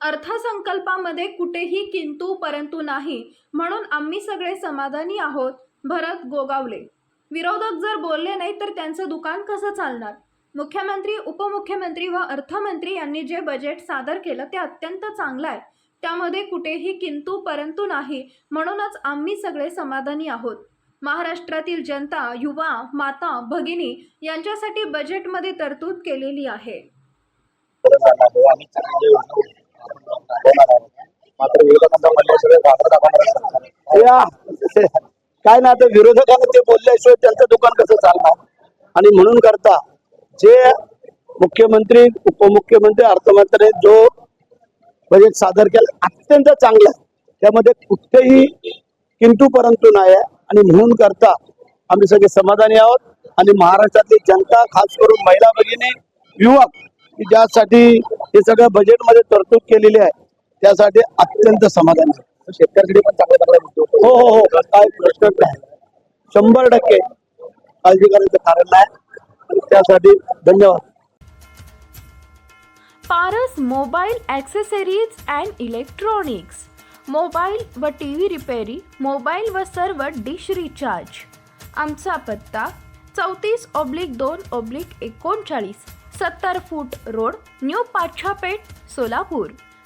अर्थसंकल्पामध्ये कुठेही किंतू परंतु नाही म्हणून आम्ही सगळे समाधानी आहोत भरत गोगावले. विरोधक जर बोलले नाही तर त्यांचं दुकान कसं चालणार? मुख्यमंत्री उपमुख्यमंत्री व अर्थमंत्री यांनी जे बजेट सादर केलं ते अत्यंत चांगलं आहे. त्यामध्ये कुठेही किंतू परंतु नाही म्हणूनच आम्ही सगळे समाधानी आहोत. महाराष्ट्रातील जनता युवा माता भगिनी यांच्यासाठी बजेटमध्ये तरतूद केलेली आहे आम्ही चांगली योजना राबवणार आहोत. मात्र विरोधकांचा म्हणल्याशिवाय भाकर दाखवणार नाही. काय ना आता विरोधकांना ते बोलल्याशिवाय त्यांचं दुकान कसं चालणार? आणि म्हणून करता जे मुख्यमंत्री उपमुख्यमंत्री अर्थमंत्री जो बजेट सादर केलं अत्यंत चांगलं आहे. त्यामध्ये कुठेही किंतू परंतु नाही आहे. आणि म्हणून करता आम्ही सगळे समाधानी आहोत. आणि महाराष्ट्रातली जनता खास करून महिला भगिनी युवक ज्यासाठी हे सगळं बजेटमध्ये तरतूद केलेली आहे. त्यासाठी अत्यंत समाधानी आहे. शेतकऱ्यांसाठी पण चांगल्या चांगल्या उद्योग हो हो हो. काय प्रश्नच नाही शंभर टक्के काळजी करायचं कारण नाही. आणि त्यासाठी धन्यवाद. Paras mobile accessories and electronics. Mobile व टी व्ही रिपेरी मोबाईल व सर्व डिश रिचार्ज. आमचा पत्ता चौतीस ऑब्लिक दोन ऑब्लिक एकोणचाळीस सत्तर foot road new Pachhapeth Solapur.